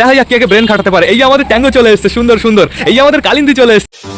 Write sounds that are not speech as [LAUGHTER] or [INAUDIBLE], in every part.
দেখা যাক কে ব্রেন খাটাতে পারে। এই আমাদের ট্যাঙ্গো চলে এসছে, সুন্দর সুন্দর। এই আমাদের কালিন্দি চলে এসছে।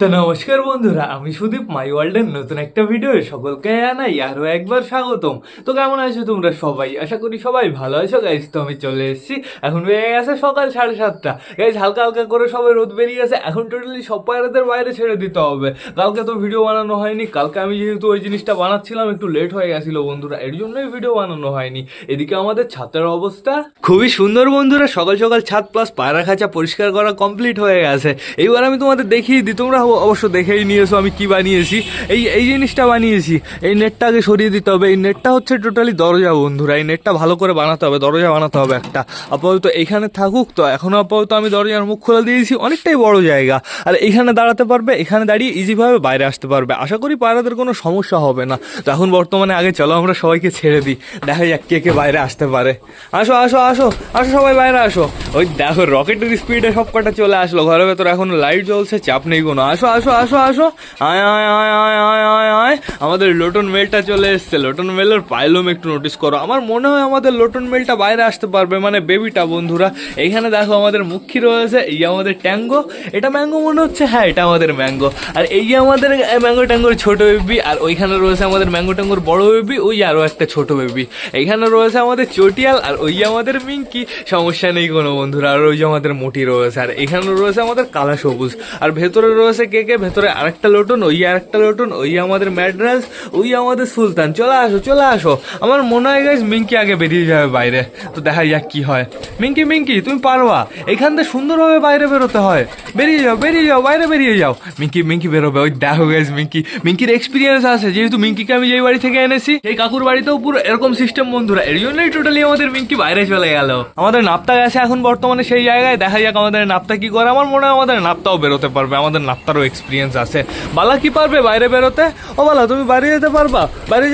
তো নমস্কার বন্ধুরা, আমি সুদীপ মাই ওয়ার্ল্ডের নতুন একটা ভিডিও সকলকে জানাই আরও একবার স্বাগতম। তো কেমন আছো তোমরা সবাই? আশা করি সবাই ভালো আছো। গাইজ তো আমি চলে এসেছি। এখন বেরিয়ে গেছে সকাল সাড়ে সাতটা। গাইজ হালকা হালকা করে সবাই রোদ বেরিয়ে গেছে। এখন টোটালি সব পায়রাদের বাইরে ছেড়ে দিতে হবে। কালকে তো ভিডিও বানানো হয়নি। কালকে আমি যেহেতু ওই জিনিসটা বানাচ্ছিলাম, একটু লেট হয়ে গেছিল বন্ধুরা। এর জন্যই ভিডিও বানানো হয়নি। এদিকে আমাদের ছাতের অবস্থা খুবই সুন্দর বন্ধুরা। সকাল সকাল ছাদ প্লাস পায়রা খাঁচা পরিষ্কার করা কমপ্লিট হয়ে গেছে। এইবার আমি তোমাদের দেখিয়ে দিই। তোমরা অবশ্য দেখেই নিয়েছো আমি কি বানিয়েছি। এই এই জিনিসটা বানিয়েছি। এই নেটটাকে সরিয়ে দিতে হবে। এই নেটটা হচ্ছে টোটালি দরজা, বন্ধুরা। এই নেটটা ভালো করে বানাতে হবে, দরজা বানাতে হবে একটা। আপাতত এইখানে থাকুক তো এখনও আপাতত আমি দরজার মুখ খুলে দিয়েছি, অনেকটাই বড় জায়গা। আর এখানে দাঁড়াতে পারবে, এখানে দাঁড়িয়ে ইজিভাবে বাইরে আসতে পারবে। আশা করি পায়রাদের কোনো সমস্যা হবে না। তো এখন বর্তমানে আগে চলো, আমরা সবাইকে ছেড়ে দিই। দেখা যাক কে কে বাইরে আসতে পারে। আসো আসো আসো আসো সবাই বাইরে আসো। ওই দেখো রকেটের স্পিডে সব কটা চলে আসলো। ঘরের ভেতর এখন লাইট জ্বলছে, চাপ নেই কোনো। আসো আসো আসো আসো। আয় আয় আয় আয় আয় আয় আয়। আমাদের লোটন মেলটা চলে এসছে। লোটন মেলের পাইলম একটু নোটিস করো। আমার মনে হয় আমাদের লোটন মেলটা বাইরে আসতে পারবে মানে বেবিটা, বন্ধুরা। এখানে দেখো আমাদের মুখী রয়েছে, এই আমাদের ট্যাঙ্গো। এটা ম্যাঙ্গো মনে হচ্ছে? হ্যাঁ এটা আমাদের ম্যাঙ্গো আর এই আমাদের ম্যাঙ্গো ট্যাঙ্গোর ছোট বেবি আর ওইখানে রয়েছে আমাদের ম্যাঙ্গো ট্যাঙ্গোর বড় বেবি ওই আরও একটা ছোট বেবি এইখানে রয়েছে আমাদের চটিয়াল, আর ওই আমাদের মিঙ্কি। সমস্যা নেই কোনো, বন্ধুরা। আর ওই যে আমাদের মোটি রয়েছে। আর এখানে রয়েছে আমাদের কালা সবুজ আর ভেতরে রয়েছে কে কে? ভেতরে আরেকটা লোটন, ওই আরেকটা লোটন, ওই আমাদের ম্যাড্রাস, ওই আমাদের সুলতান। চলে আসো চলে আসো। আমার মনে হয় গাইজ মিঙ্কি আগে বেরিয়ে যাবে বাইরে। তো দেখা যাক কি হয়। মিঙ্কি মিঙ্কি, তুমি পারবা। এখান থেকে সুন্দরভাবে বাইরে বেরোতে হয়। বেরিয়ে যাও বেরিয়ে যাও, বাইরে বেরিয়ে যাও। মিঙ্কি মিঙ্কি বেরোবে। ওই দেখো গাইজ মিঙ্কি। মিঙ্কির এক্সপিরিয়েন্স আছে। যেহেতু মিঙ্কিকে আমি যেই বাড়ি থেকে এনেছি এই কাকুর বাড়িতেও পুরো এরকম সিস্টেম বন্ধুরা। এর জন্যই টোটালি আমাদের মিঙ্কি বাইরে চলে গেল। আমাদের নাপ্তা গেছে এখন বর্তমানে সেই জায়গায়। দেখা যাক আমাদের নাপ্তা কি করে। আমার মনে হয় আমাদের নাপ্তাও বেরোতে পারবে। আমাদের নাপ্তারও এক্সপিরিয়েন্স আছে। বালা কি পারবে বাইরে বেরোতে? ও বালা, তুমি বাইরে যেতে পারবা? বাইরে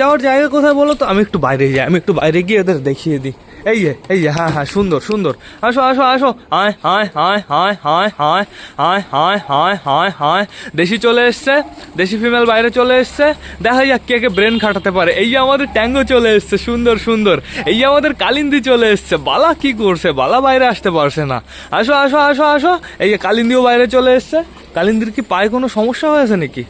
যাওয়ার জায়গা কোথায় বলো তো? আমি একটু বাইরে যাই, আমি একটু বাইরে গিয়ে ওদের দেখিয়ে দিই। এই যে এই যে হ্যাঁ হ্যাঁ সুন্দর সুন্দর আসো আসো আসো আয় হায় হায় হায় হায় হায় হায় হায় হায় হায় হায় দেশি চলে এসছে দেশি ফিমেল বাইরে চলে এসছে দেখা যাক কে কে ব্রেন খাটাতে পারে এই যে আমাদের ট্যাঙ্গো চলে এসছে সুন্দর সুন্দর এই যে আমাদের কালিন্দি চলে এসছে বালা কি করছে বালা বাইরে আসতে পারছে না আসো আসো আসো আসো এই যে কালিন্দিও বাইরে চলে এসছে কালিন্দির কি পায়ে কোনো সমস্যা হয়েছে নাকি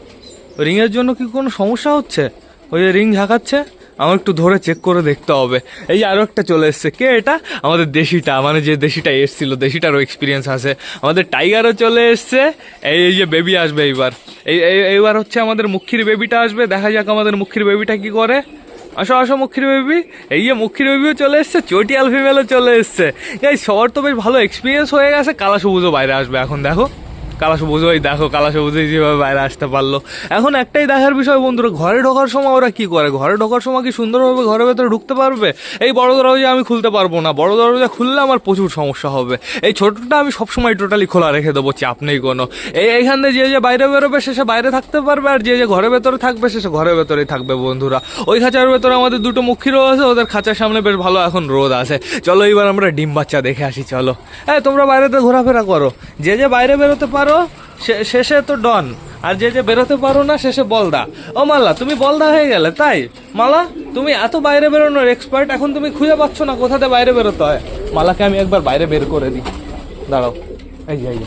রিংয়ের জন্য কি কোনো সমস্যা হচ্ছে ওই যে রিং ঝাঁকাচ্ছে আমার একটু ধরে চেক করে দেখতে হবে। এই আরও একটা চলে এসছে। কে এটা? আমাদের দেশিটা মানে যে দেশিটা এসছিল, দেশিটারও এক্সপিরিয়েন্স আছে। আমাদের টাইগারও চলে এসছে। এই এই যে বেবি আসবে এইবার। এই, এই- এইবার হচ্ছে আমাদের মুখির বেবিটা আসবে। দেখা যাক আমাদের মুখির বেবিটা কি করে। আসো আসো মুখির বেবি এই যে মুখির বেবিও চলে এসছে, চটিয়াল ফিমেলও চলে এসছে। এই সবার তো বেশ ভালো এক্সপিরিয়েন্স হয়ে গেছে। কালা সবুজও বাইরে আসবে এখন, দেখো। কালা সবুজ ওই দেখো কালা সবুজ যেভাবে বাইরে আসতে পারল। এখন একটাই দেখার বিষয়, বন্ধুরা, ঘরে ঢোকার সময় ওরা কি করে? ঘরে ঢোকার সময় কি সুন্দরভাবে ঘরের ভেতরে ঢুকতে পারবে? এই বড় দরজা আমি খুলতে পারব না। বড় দরজা খুললে আমার প্রচুর সমস্যা হবে। এই ছোটটা আমি সবসময় টোটালি খোলা রেখে দেবো, চাপ নেই কোনো। এই এইখান থেকে যে যে বাইরে বেরোবে, সে সে বাইরে থাকতে পারবে, আর যে যে ঘরের ভেতরে থাকবে, সে সে ঘরের ভেতরেই থাকবে, বন্ধুরা। ওই খাঁচার ভেতরে আমাদের দুটো মুখী আছে ওদের খাঁচার সামনে বেশ ভালো এখন রোদ আছে। চলো এবার আমরা ডিম বাচ্চা দেখে আসি, চলো। হ্যাঁ তোমরা বাইরেতে ঘোরাফেরা করো। যে যে বাইরে বেরোতে পারো সে- শেষে তো ডন। আর যে যে বেরোতে পারো না, শেষে বলদা। ও মাল্লা, তুমি বলদা হয়ে গেলে, তাই? মালা, তুমি এত বাইরে বেরোনোর এক্সপার্ট এখন তুমি খুঁজে পাচ্ছ না কোথাতে বাইরে বেরোতে হয়। মালাকে আমি একবার বাইরে বের করে দিই। দাঁড়াও। এই যাই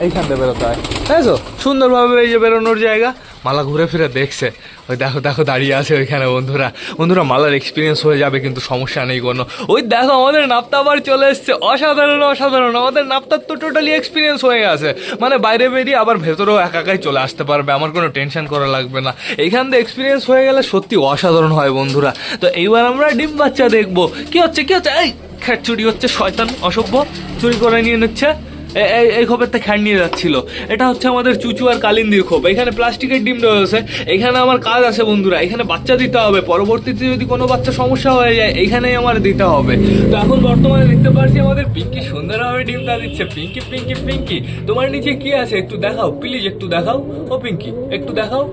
এইখান থেকে বেরোতে হয়। তাই তো সুন্দরভাবে এই যে বেরোনোর জায়গা। মালা ঘুরে ফিরে দেখছে। ওই দেখো দেখো দাঁড়িয়ে আছে ওইখানে বন্ধুরা। বন্ধুরা, মালার এক্সপিরিয়েন্স হয়ে যাবে, কিন্তু সমস্যা নেই কোনো। ওই দেখো, আমাদের নাপ্তা আবার চলে এসছে। অসাধারণ অসাধারণ। আমাদের নাপ্তার তো টোটালি এক্সপিরিয়েন্স হয়ে গেছে। মানে বাইরে বেরিয়ে আবার ভেতরেও একা একাই চলে আসতে পারবে। আমার কোনো টেনশন করা লাগবে না। এইখান থেকে এক্সপিরিয়েন্স হয়ে গেলে সত্যি অসাধারণ হয় বন্ধুরা। তো এইবার আমরা ডিম বাচ্চা দেখব। কি হচ্ছে কি হচ্ছে? এই খ্যাট চুরি হচ্ছে, শয়তান, অসভ্য। চুরি করে নিয়ে নিচ্ছে। এই এই খোপের থেকে খ্যাট নিয়ে যাচ্ছিল। এটা হচ্ছে আমাদের চুচু আর কালিন্দির খোপ। এখানে প্লাস্টিকের ডিম রয়েছে। এখানে আমার কাজ আছে, বন্ধুরা। এখানে বাচ্চা দিতে হবে। পরবর্তীতে যদি কোনো বাচ্চা সমস্যা হয়ে যায়, এখানেই আমার দিতে হবে। তো এখন বর্তমানে দেখতে পাচ্ছি আমাদের পিঙ্কি সুন্দরভাবে ডিমটা দিচ্ছে। পিঙ্কি পিঙ্কি পিঙ্কি। তোমার নিচে কি আছে? একটু দেখাও প্লিজ একটু দেখাও। ও, পিঙ্কি, একটু দেখাও।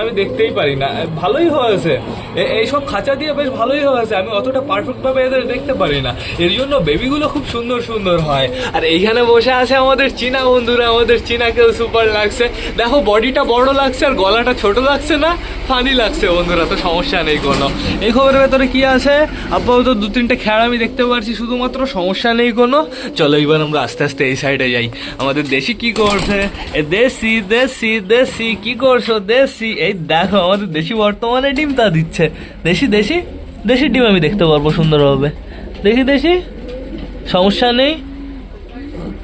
আমি দেখতেই পারি না। ভালোই হয়েছে। এইসব খাঁচা দিয়ে বেশ ভালোই হয়েছে। আমি অতটা পারফেক্ট ভাবে এদের দেখতে পারি না। এর জন্য বেবিগুলো খুব সুন্দর সুন্দর হয়। আর এইখানে বসে আছে আমাদের চীনা বন্ধুরা। আমাদের চীনাকেও সুপার লাগছে। দেখো বডিটা বড় লাগছে আর গলাটা ছোট লাগছে না? ফানি লাগছে বন্ধুরা, তো সমস্যা নেই কোনো। এই খবরের ভেতরে কি আছে? আপাতত দু, তিনটে খেয়াল আমি দেখতে পারছি, শুধুমাত্র সমস্যা নেই কোনো। চলো এবার আমরা আস্তে আস্তে এই সাইডে যাই। আমাদের দেশি কি করছে? দেশি দেশি দেশি কি করছ দেশি, এই দেখো আমাদের দেশি বর্তমানে ডিম তা দিচ্ছে। দেশি দেশি দেশি ডিম আমি দেখতে পারব সুন্দরভাবে। দেখি দেশি, সমস্যা নেই।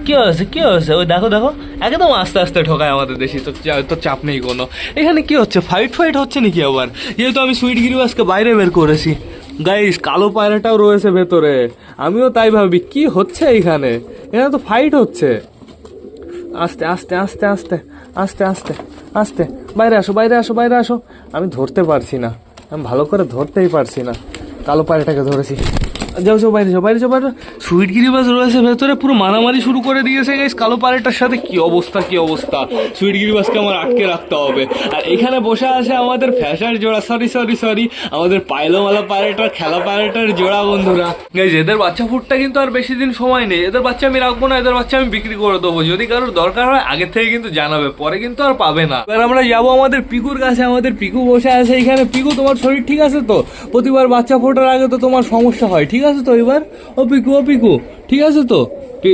কি হয়েছে কি হয়েছে? ওই দেখো দেখো, একদম আস্তে আস্তে ঠকায় আমাদের দেশি, তো তো চাপ নেই কোনো। এখানে কি হচ্ছে? ফাইট ফাইট হচ্ছে নাকি আবার? যেহেতু আমি সুইট গিরিবাসকে বাইরে বের করেছি। গাইস কালো পায়রাটাও রয়েছে ভেতরে। আমিও তাই ভাবি, কি হচ্ছে এখানে? এখানে তো ফাইট হচ্ছে। আস্তে আস্তে আস্তে আস্তে। আস্তে আস্তে আস্তে। বাইরে আসো বাইরে আসো বাইরে আসো। আমি ধরতে পারছি না। আমি ভালো করে ধরতেই পারছি না। কালো পায়রাটাকে ধরেছি। যাও যাও, বাইরে যাও বাইরে যাও, বাইরে সুইট গিরিবাস রয়েছে, ভেতরে পুরো মারামারি শুরু করে দিয়েছে গাইস কালো পায়রাটার সাথে কি অবস্থা কি অবস্থা? সুইট গিরিবাসকে আমার আটকে রাখতে হবে। আর এখানে বসে আছে আমাদের ফ্যাশার জোড়া। সরি সরি সরি আমাদের পায়লোমালা পায়রাটার খেলা পায়রাটার জোড়া বন্ধুরা। গাইস এদের বাচ্চা ফুটটা কিন্তু আর বেশি দিন সময় নেই। এদের বাচ্চা আমি রাখব না, এদের বাচ্চা আমি বিক্রি করে দেবো। যদি কারোর দরকার হয়, আগে থেকে কিন্তু জানাবে, পরে কিন্তু আর পাবে না। এবার আমরা যাব আমাদের পিকুর কাছে। আমাদের পিকু বসে আছে এখানে। পিকু, তোমার শরীর ঠিক আছে তো? প্রতিবার বাচ্চা ফোটার আগে তো তোমার সমস্যা হয়, ঠিক আছে তো এবার? ও পিকু ও পিকু ঠিক আছে তো?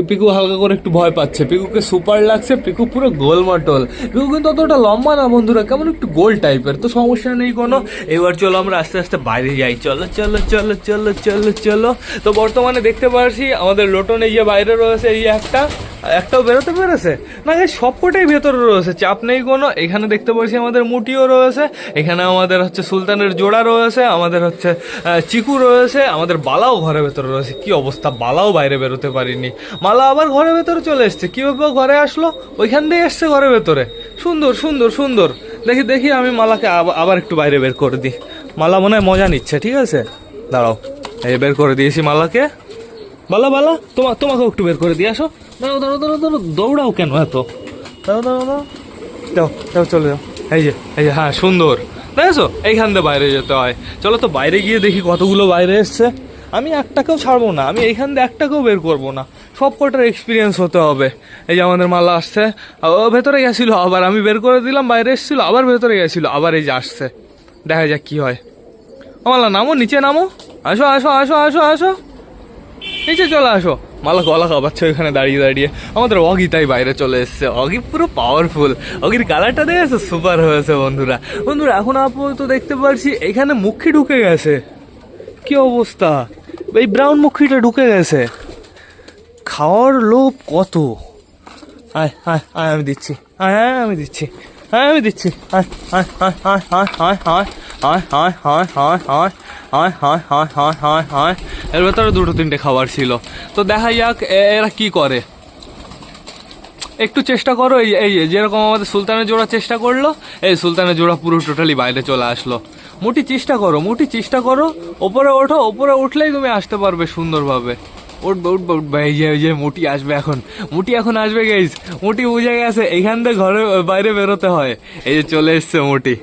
পিকু হালকা করে একটু ভয় পাচ্ছে। পিকুকে সুপার লাগছে, পিকু পুরো গোল মটল পিকু কিন্তু অতটা লম্বা না বন্ধুরা, কেমন একটু গোল টাইপের। তো সমস্যা নেই কোনো। এবার চলো আমরা আস্তে আস্তে বাইরে যাই। চলো চলো চলো চলো চলো চলো। তো বর্তমানে দেখতে পাচ্ছি আমাদের লোটন এই যে বাইরে রয়েছে, এই একটা। একটাও বেরোতে পেরেছে? না সবকটাই ভেতরে রয়েছে, চাপ নেই কোনো। এখানে দেখতে পাচ্ছি আমাদের মুটিও রয়েছে। এখানে আমাদের হচ্ছে সুলতানের জোড়া রয়েছে, আমাদের হচ্ছে চিকু রয়েছে, আমাদের বালাও ঘরের ভেতরে রয়েছে। কি অবস্থা? বালাও বাইরে বেরোতে পারিনি। মালা আবার ঘরের ভেতরে চলে এসছে। কীভাবে ঘরে আসলো, ওইখান দিয়ে এসছে ঘরের ভেতরে। সুন্দর সুন্দর সুন্দর। দেখি দেখি আমি মালাকে আব- আবার একটু বাইরে বের করে দিই। মালা মনে হয় মজা নিচ্ছে, ঠিক আছে? দাঁড়াও, এই বের করে দিয়েছি মালাকে। বালা বালা তোমা তোমাকেও একটু বের করে দিয়ে আসো। দাঁড়াও দাঁড়াও দাঁড়াও দাঁড়াও, দৌড়াও কেন এত? দাঁড়াও দাঁড়াও দাঁড়াও। যাও চলে যাও। এই যে এই যে হ্যাঁ সুন্দর। দেখেছ এইখান দিয়ে বাইরে যেতে হয়। চলো তো বাইরে গিয়ে দেখি কতগুলো বাইরে এসছে। আমি একটাকেও ছাড়বো না, আমি এইখান দিয়ে একটাকেও বের করব না। সব কটার এক্সপিরিয়েন্স হতে হবে। এই যে আমাদের মালা আসছে, ও ভেতরে গেছিল আবার, আমি বের করে দিলাম, বাইরে এসেছিল, আবার ভেতরে গেছিল, আবার এই যে আসছে। দেখা যাক কি হয়। ও মালা, নামো, নিচে নামো। আসো আসো আসো আসো আসো। নিচে চলে আসো। মালা, গলা খাবাচ্ছে ওইখানে দাঁড়িয়ে দাঁড়িয়ে। আমাদের অগি তাই বাইরে চলে এসছে। অগি পুরো পাওয়ারফুল অগির কালারটা দেখেছে? সুপার হয়েছে, বন্ধুরা। বন্ধুরা, এখন আপাতত দেখতে পাচ্ছি এখানে মুখি ঢুকে গেছে। কি অবস্থা এই ব্রাউন মুখিটা ঢুকে গেছে খাওয়ার লোভ কত আমি দিচ্ছি আয় আমি দিচ্ছি আয় আমি দিচ্ছি এর ভেতরে দুটো তিনটে খাবার ছিল তো দেখা যাক এরা কি করে একটু চেষ্টা করো এই এই যেরকম আমাদের সুলতানের জোড়া চেষ্টা করল এই সুলতানের জোড়া পুরো টোটালি বাইরে চলে আসলো মোটি চেষ্টা করো, মোটি চেষ্টা করো। ওপরে ওঠো, ওপরে উঠলেই তুমি আসতে পারবে সুন্দরভাবে। উঠবে উঠবে উঠবে এই যে এই যে মুটি আসবে এখন। মুটি এখন আসবে গেইস মুটি বুঝে গেছে, এখান থেকে ঘরে, বাইরে বেরোতে হয়। এই যে চলে এসছে মুটি।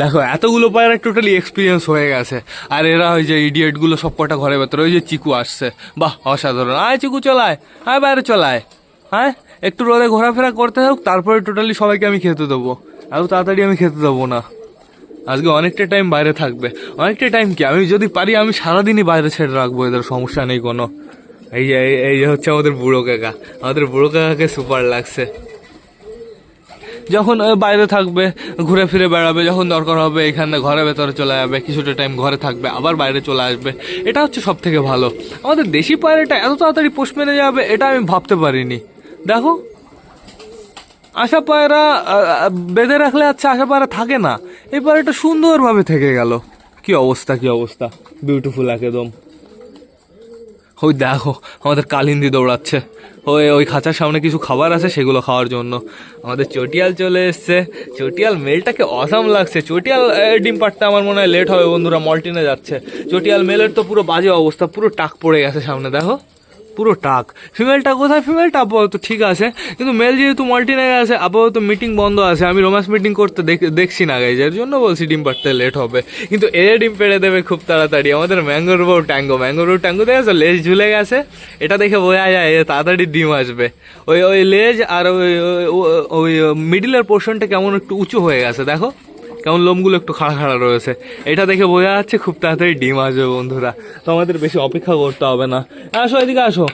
দেখো, এতগুলো পায়রা টোটালি এক্সপিরিয়েন্স হয়ে গেছে। আর এরা ওই যে ইডিয়েটগুলো সব কটা ঘরে ভেতরে, ওই যে চিকু আসছে। বাহ, অসাধারণ। আয় চিকু চলায় আয়। বাইরে চলায় হ্যাঁ? একটু রোদে ঘোরাফেরা করতে হোক, তারপরে টোটালি সবাইকে আমি খেতে দেবো। এত তাড়াতাড়ি আমি খেতে দেবো না। আজকে অনেকটা টাইম বাইরে থাকবে। অনেকটা টাইম কি? আমি যদি পারি, আমি সারাদিনই বাইরে ছেড়ে রাখব, এদের সমস্যা নেই কোনো। এই যে, এই- যে হচ্ছে আমাদের বুড়ো কাকা। আমাদের বুড়ো কাকাকে সুপার লাগছে। যখন বাইরে থাকবে, ঘুরে ফিরে বেড়াবে, যখন দরকার হবে, এখানে ঘরের ভেতরে চলে যাবে, কিছুটা টাইম ঘরে থাকবে, আবার বাইরে চলে আসবে। এটা হচ্ছে সব থেকে ভালো। আমাদের দেশি পায়রাটা এত তাড়াতাড়ি পোষ মেনে যাবে, এটা আমি ভাবতে পারিনি। দেখো, আশা পায়রা বেঁধে রাখলে আচ্ছা আশা পায়রা থাকে না। এই পায়রাটা সুন্দরভাবে থেকে গেল। কি অবস্থা কি অবস্থা? বিউটিফুল একদম। ওই দেখো, আমাদের কালিন্দি দৌড়াচ্ছে। ওই ওই খাঁচার সামনে কিছু খাবার আছে, সেগুলো খাওয়ার জন্য। আমাদের চটিয়াল চলে এসছে। চটিয়াল মেলটাকে অসাম লাগছে। চটিয়াল ডিম পাড়তে আমার মনে হয় লেট হবে বন্ধুরা, মল্টিনে যাচ্ছে। চটিয়াল মেলের তো পুরো বাজে অবস্থা, পুরো টাক পড়ে গেছে সামনে, দেখো। পুরো টাক। ফিমেলটা কোথায়? ফিমেলটা আপাতত ঠিক আছে। কিন্তু মেল যেহেতু মল্টিনাগে আছে, আপাতত মিটিং বন্ধ আছে। আমি রোমান্স মিটিং করতে দেখ- দেখছি না গাইজ এর জন্য বলছি ডিম পাড়তে লেট হবে। কিন্তু এ ডিম পেড়ে দেবে খুব তাড়াতাড়ি। আমাদের ম্যাঙ্গোর ট্যাঙ্গো ম্যাঙ্গোর ট্যাঙ্গো দেখেছ লেজ ঝুলে গেছে। এটা দেখে বোঝা যায় এ তাড়াতাড়ি ডিম আসবে। ওই ওই লেজ আর ওই- ওই মিডিলের পোর্শনটা কেমন একটু উঁচু হয়ে গেছে, দেখো। কেমন লোমগুলো একটু খাড়া খাড়া রয়েছে। এটা দেখে বোঝা যাচ্ছে খুব তাড়াতাড়ি ডিম আসবে বন্ধুরা। তো আমাদের বেশি অপেক্ষা করতে হবে না। আসো এদিকে আসো।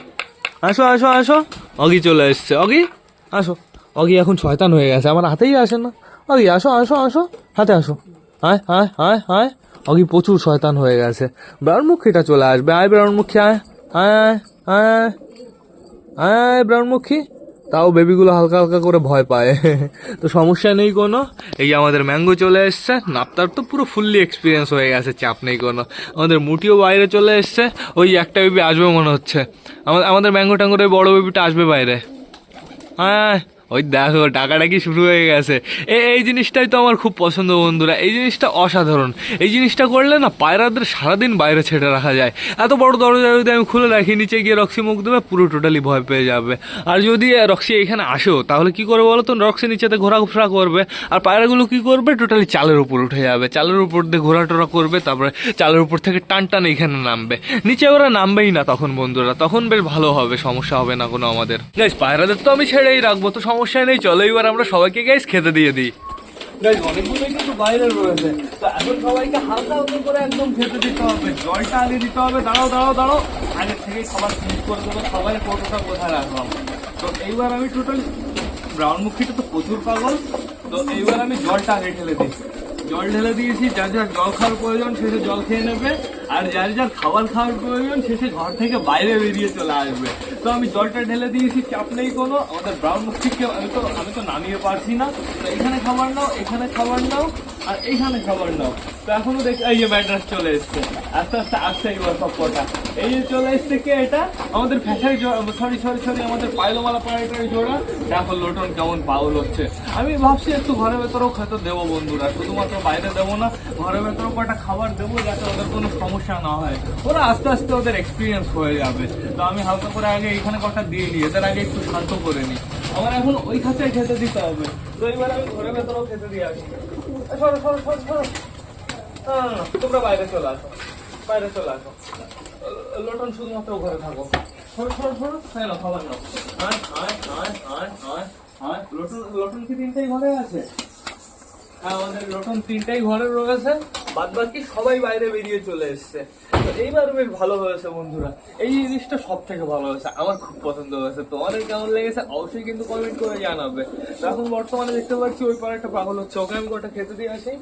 আসো আসো আসো। অগি চলে এসছে। অগি, আসো। অগি এখন শয়তান হয়ে গেছে। আমার হাতেই আসে না। অগি, আসো আসো আসো। হাতে আসো। আয় আয় আয় আয়। অগি প্রচুর শয়তান হয়ে গেছে। ব্রাউন মুখিটা চলে আসবে। আয় ব্রাউন মুখী আয়। আয় আয় আয়। আয় ব্রাউন মুখী তাও বেবিগুলো হালকা হালকা করে ভয় পায়। [LAUGHS] তো সমস্যা নেই কোনো। এই আমাদের ম্যাঙ্গো চলে এসছে। নাপ্তার তো পুরো ফুললি এক্সপিরিয়েন্স হয়ে গেছে, চাপ নেই কোনো। আমাদের মুটিও বাইরে চলে এসছে। ওই একটা বেবি আসবে মনে হচ্ছে। আমা- আমাদের ম্যাঙ্গো ট্যাঙ্গোর ওই বড়ো বেবিটা আসবে বাইরে। হ্যাঁ ওই দেখো ডাকাডাকি শুরু হয়ে গেছে। এই জিনিসটাই তো আমার খুব পছন্দ বন্ধুরা। এই জিনিসটা অসাধারণ। এই জিনিসটা করলে না পায়রাদের সারাদিন বাইরে ছেড়ে রাখা যায়। এত বড় দরজা যদি আমি খুলে রাখি নিচে গিয়ে রক্সি মুখ দেবে, পুরো টোটালি ভয় পেয়ে যাবে। আর যদি রক্সি এখানে আসেও, তাহলে কি করবে বলো তো? রক্সি নিচেতে ঘোরাফেরা করবে। আর পায়রাগুলো কি করবে? টোটালি চালের উপর উঠে যাবে। চালের উপর দিয়ে ঘোরাটোরা করবে, তারপরে চালের উপর থেকে টান টান এখানে নামবে। নিচে ওরা নামবেই না তখন বন্ধুরা। তখন বেশ ভালো হবে, সমস্যা হবে না কোনো আমাদের। পায়রাদের তো আমি ছেড়েই রাখব। তো সমস্যা নেই, চলো এবার আমরা সবাইকে গাইস খেতে দিয়ে দিই। অনেকগুলোই কিন্তু বাইরে রয়েছে। তো এখন সবাইকে হালকা করে একদম খেতে দিতে হবে, জলটা দিতে হবে। দাঁড়াও দাঁড়াও দাঁড়াও। আগে থেকে ঠিক সবাই রাখলাম? তো এইবার আমি টোটাল ব্রাউন মুখিটা তো প্রচুর পাগল। তো এইবার আমি জলটা আগে ঠেলে দিই। জল ঢেলে দিয়েছি, যার যার জল খাওয়ার প্রয়োজন শেষে জল খেয়ে নেবে। আর যার যার খাবার খাওয়ার প্রয়োজন শেষে ঘর থেকে বাইরে বেরিয়ে চলে আসবে। তো আমি জলটা ঢেলে দিয়েছি, চাপ নেই কোনো। আমাদের ব্রাউন মুক্তিকে আমি তো আমি তো নামিয়ে পারছি না। তো এখানে খাবার নাও, এখানে খাবার নাও। আর এইখানে খাবার নাও। তো এখনও দেখ এই যে ম্যাড্রাস চলে এসছে। আস্তে আস্তে আসছে এবার সব কটা। এই যে চলে এসছে কে এটা? আমাদের ফ্যাশারি সরি সরি সরি আমাদের পাইলোমালা পাড়াটারি জোড়া। দেখো, লোটন কেমন পাউল হচ্ছে। আমি ভাবছি একটু ঘরের ভেতরেও খেতে দেবো বন্ধুরা। শুধুমাত্র বাইরে দেবো না, ঘরের ভেতরেও কটা খাবার দেবো যাতে ওদের কোনো সমস্যা না হয়। ওরা আস্তে আস্তে ওদের এক্সপিরিয়েন্স হয়ে যাবে। তো আমি হালকা করে আগে এখানে কটা দিয়ে নিই। এদের আগে একটু শান্ত করে নিই। আমার এখন ওই খাঁচায় খেতে দিতে হবে। তো এবার আমি ঘরের ভেতরেও খেতে দিয়ে আসি। সরো সরো সরো সরো। না, না, না, তোমরা বাইরে চলে আসো। বাইরে চলে আসো। লোটন শুধুমাত্র ঘরে থাকো। সরো সরো সরো। হ্যাঁ না খাবার নাও। আয় আয় আয় আয় আয় আয় লোটন লোটন কি তিনটাই ঘরে আছে? হ্যাঁ আমাদের লোটন তিনটাই ঘরে রয়েছে। বাদ বাকি সবাই বাইরে বেরিয়ে চলে এসছে। তো এইবার বেশ ভালো হয়েছে বন্ধুরা। এই জিনিসটা সব থেকে ভালো হয়েছে। আমার খুব পছন্দ হয়েছে। তোমাদের কেমন লেগেছে? অবশ্যই কিন্তু কমেন্ট করে জানাবে। এখন বর্তমানে দেখতে পাচ্ছি ওই পারে একটা পাগল হচ্ছে। ওকে আমি কটা খেতে দিয়ে আসি।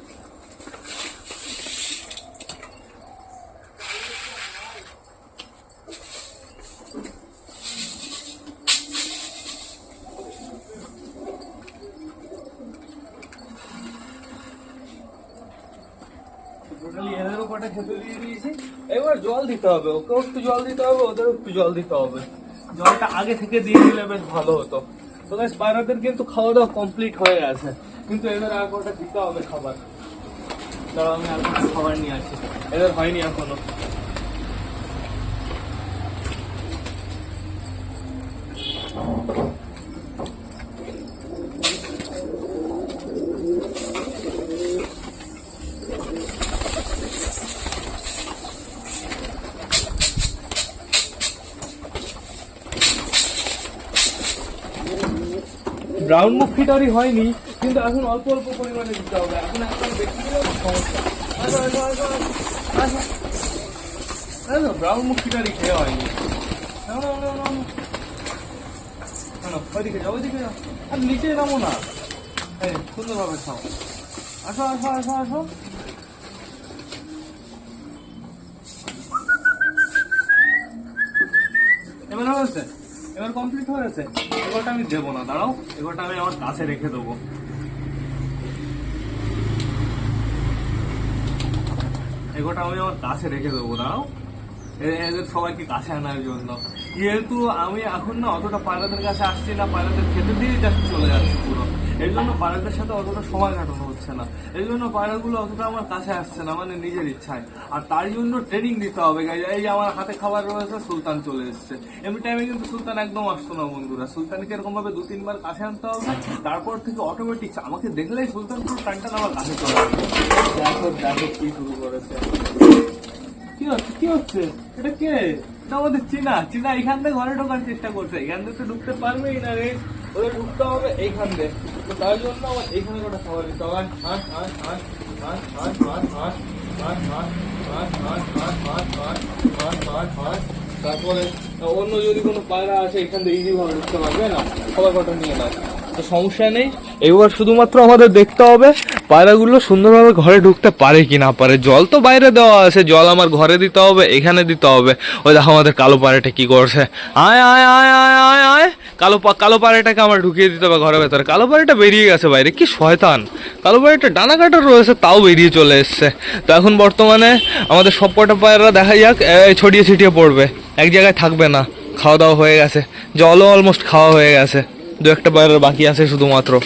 খেতে দিয়ে দিয়েছি এবার জল দিতে হবে, ওকেও একটু জল দিতে হবে, ওদেরও একটু জল দিতে হবে। জলটা আগে থেকে দিয়ে দিলে বেশ ভালো হতো। তো গাছ কিন্তু খাওয়া দাওয়া কমপ্লিট হয়ে আছে কিন্তু এদের আর ওটা দিতে হবে খাবার? তারা আমি আর খাবার নিয়ে আসি। এদের হয়নি এখনও। ব্রাউন মুখিটারই হয়নি, কিন্তু এখন অল্প অল্প পরিমাণে দিতে হবে। এখন একদম বেশি সমস্যা ব্রাউন মুখিটারই খেয়ে হয়নি। ওইদিকে যাও ওইদিকে যাও। আর নিচে নামো না। হ্যাঁ সুন্দরভাবে খাও। আসো আসো আসো আসো। এবার হয়েছে এবার কমপ্লিট হয়ে গেছে। এবারটা আমি দেবো না, দাঁড়াও। এবারটা আমি আমার কাছে রেখে দেবো। এগোটা আমি আমার কাছে রেখে দেবো, দাঁড়াও। এদের সবাইকে কাছে আনার জন্য। যেহেতু আমি এখন না অতটা পায়রাদের কাছে আসছি না, পায়রাদের খেতে দিয়ে যাচ্ছি চলে যাচ্ছি পুরো। এই জন্য পায়রাদের সাথে অতটা সময় কাটানো হচ্ছে না। এই জন্য পায়রাগুলো অতটা আমার কাছে আসছে না মানে নিজের ইচ্ছায়। আর তার জন্য ট্রেনিং দিতে হবে guys। এই আমার হাতে খাবার রয়েছে সুলতান চলে এসছে। এমনি টাইমে কিন্তু সুলতান একদম আসতো না বন্ধুরা। সুলতানকে এরকম ভাবে দু তিনবার কাছে আনতে হবে তারপর থেকে অটোমেটিক আমাকে দেখলেই সুলতান পুরো টান টান আমার কাছে চলে আসবে দেখো দেখো কি শুরু করেছে। কি হচ্ছে কি হচ্ছে? এটা কে? এটা আমাদের চীনা। চীনা এখান থেকে ঘরে ঢোকার চেষ্টা করছে। এখান থেকে তো ঢুকতে পারবেই না রে। ওদের ঢুকতে হবে এইখান থেকে তো তার জন্য আমার এইখানে খাবার দিতে হবে তারপরে অন্য যদি কোনো পায়রা আছে এখান থেকে ঢুকতে পারবে না খাবার কটা নিয়ে তো সমস্যা নেই এবার শুধুমাত্র আমাদের দেখতে হবে পায়রাগুলো সুন্দরভাবে ঘরে ঢুকতে পারে কি না পারে জল তো বাইরে দেওয়া আছে জল আমার ঘরে দিতে হবে এখানে দিতে হবে ওই দেখো আমাদের কালো পায়রাটা কি করছে আয় আয় আয় আয় আয় আয় কালো পা- কালো পাড়াটাকে আমার ঢুকিয়ে দিতে হবে ঘরের ভেতরে। কালো পাড়াটা বেরিয়ে গেছে বাইরে, কি শয়তান। কালো পায়রাটা ডানা কাটা রয়েছে, তাও বেরিয়ে চলে এসছে। তো এখন বর্তমানে আমাদের সব কটা পায়রা দেখা যাক ছড়িয়ে ছিটিয়ে পড়বে। এক জায়গায় থাকবে না খাওয়া দাওয়া হয়ে গেছে। জলও অলমোস্ট খাওয়া হয়ে গেছে। দু একটা পায়রার বাকি আছে শুধুমাত্র।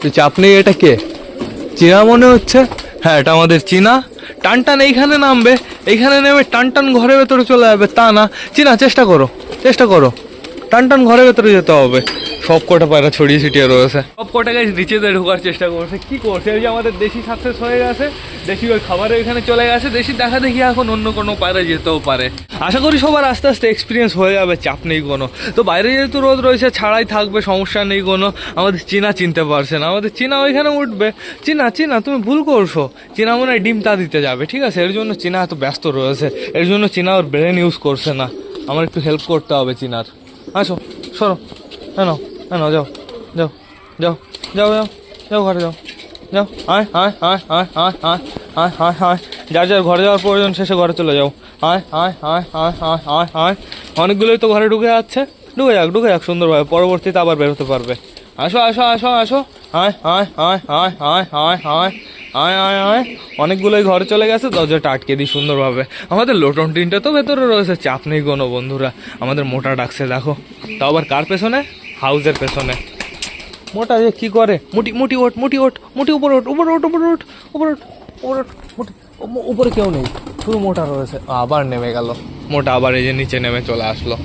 তুই চাপ নেই এটা কে? চীনা মনে হচ্ছে? হ্যাঁ এটা আমাদের চীনা। টান টান এইখানে নামবে। এইখানে নেমে টান টান ঘরের ভেতরে চলে যাবে। তা না। চীনা, চেষ্টা করো। চেষ্টা করো। টান টান ঘরের ভেতরে যেতে হবে। সব কটা পায়রা ছড়িয়ে ছিটিয়ে রয়েছে। সব কটা গাছ নিচেতে ঢোকার চেষ্টা করছে। কি করছে? এই যে আমাদের দেশি সাকসেস হয়ে গেছে। দেশি ওই খাবারে এখানে চলে গেছে। দেশি দেখা দেখি এখন অন্য কোনো পায়রা যেতেও পারে। আশা করি সবার আস্তে আস্তে এক্সপিরিয়েন্স হয়ে যাবে, চাপ নেই কোনো। তো বাইরে যেহেতু রোদ রয়েছে, ছাড়াই থাকবে, সমস্যা নেই কোনো। আমাদের চীনা চিনতে পারছে না। আমাদের চীনা ওইখানে উঠবে। চীনা চীনা, তুমি ভুল করছ। চীনা মনে হয় ডিমটা দিতে যাবে, ঠিক আছে? এর জন্য চীনা এত ব্যস্ত রয়েছে। এর জন্য চীনা ওর ব্রেন ইউজ করছে না। আমার একটু হেল্প করতে হবে চীনার। আসো সরো হ্যাঁ নাও হ্যাঁ নাও যাও যাও যাও যাও যাও যাও ঘরে যাও যাও আয় আয় আয় আয় আয় আয় আয় আয় আয় যার যার ঘরে যাওয়ার প্রয়োজন শেষে ঘরে চলে যাও আয় আয় আয় আয় আয় আয় আয় অনেকগুলোই তো ঘরে ঢুকে যাচ্ছে ঢুকে যাক ঢুকে যাক সুন্দরভাবে পরবর্তীতে আবার বেরোতে পারবে আসো আসো আসো আসো। আয় আয় আয় আয় আয় আয় আয় আয় আয় আয় অনেকগুলোই ঘরে চলে গেছে, দরজাটা আটকে দিই সুন্দরভাবে। আমাদের লোটন টিনটা তো ভেতরে রয়েছে, চাপ নেই কোনো বন্ধুরা। আমাদের মোটা ডাকছে, দেখো। তাও আবার কার পেছনে? হাউসের পেছনে। মোটা যে কী করে? মুটি মুটি ওঠ, মুটি ওট মুটি উপরে ওঠ উপরে ওঠ উপরে ওঠ উপরে ওঠ উপরে ওঠ, মুটি। উপরে কেউ নেই, শুধু মোটা রয়েছে। আবার নেমে গেল। মোটা আবার এই যে নিচে নেমে চলে আসলো।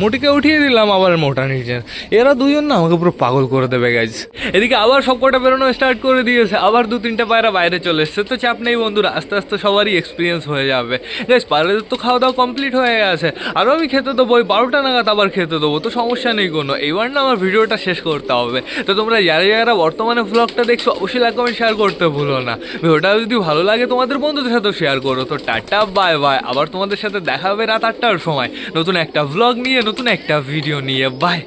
মুটিকে উঠিয়ে দিলাম আবার মোটা নিচে এরা দুজন না আমাকে পুরো পাগল করে দেবে গাইজ এদিকে আবার সব কটা বেরোনো স্টার্ট করে দিয়েছে। আবার দু তিনটা পায়রা বাইরে চলে এসছে। তো চাপ নেই বন্ধুরা, আস্তে আস্তে সবারই এক্সপিরিয়েন্স হয়ে যাবে। গাইজ পায়রাদের তো খাওয়া দাওয়া কমপ্লিট হয়ে গেছে। আরও আমি খেতে দেবো, ওই বারোটা নাগাদ আবার খেতে দেবো। তো সমস্যা নেই কোনো। এইবার না আমার ভিডিওটা শেষ করতে হবে। তো তোমরা যারা যারা বর্তমানে ব্লগটা দেখছ, অবশ্যই লাইক কমেন্ট শেয়ার করতে ভুলো না। ভিডিওটা যদি ভালো লাগে, তোমাদের বন্ধুদের সাথেও শেয়ার করো। তো টাটা বাই বাই আবার তোমাদের সাথে দেখা হবে রাত আটটার সময়। নতুন একটা ভ্লগ নিয়ে নতুন একটা ভিডিও নিয়ে বাই